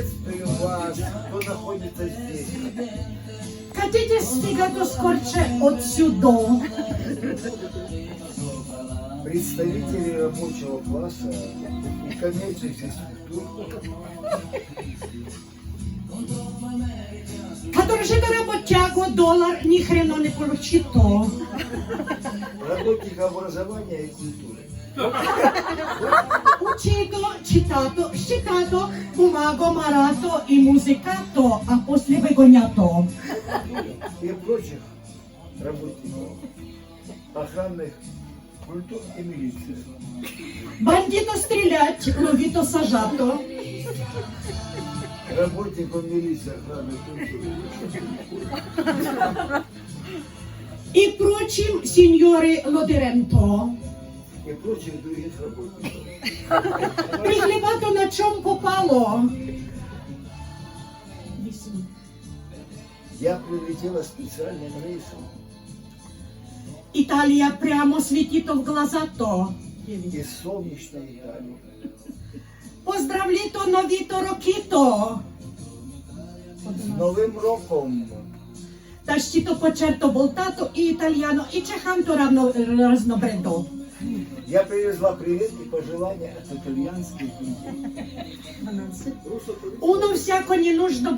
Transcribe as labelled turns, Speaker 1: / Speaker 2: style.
Speaker 1: Приветствую вас, кто находится здесь.
Speaker 2: Хотите стигато скорче отсюда?
Speaker 1: Представители рабочего класса и коммерческих структур,
Speaker 2: Каторжи до работяго доллар ни хрена не получито.
Speaker 1: работники образования и культуры.
Speaker 2: Учито, читато, считато, бумаго, марато и музикато, а после выгонято.
Speaker 1: и прочих работников охранных культур и милиции.
Speaker 2: Бандито стрелять, ловито сажато.
Speaker 1: Работников милиции охраны культуры
Speaker 2: И прочим, сеньоры Лодеренто.
Speaker 1: и прочих других работников.
Speaker 2: Прихлебато на чем попало.
Speaker 1: Я прилетела специальным рейсом
Speaker 2: Италия прямо светито в глаза-то.
Speaker 1: из солнечной Италии.
Speaker 2: Поздравлито новито рокито.
Speaker 1: З Новим роком!
Speaker 2: Тащито почерто Voltato и итальяно, и чеханто равно разнобредо.
Speaker 1: Я привезла привет и пожелания от итальянских.
Speaker 2: Уно всяко не нужно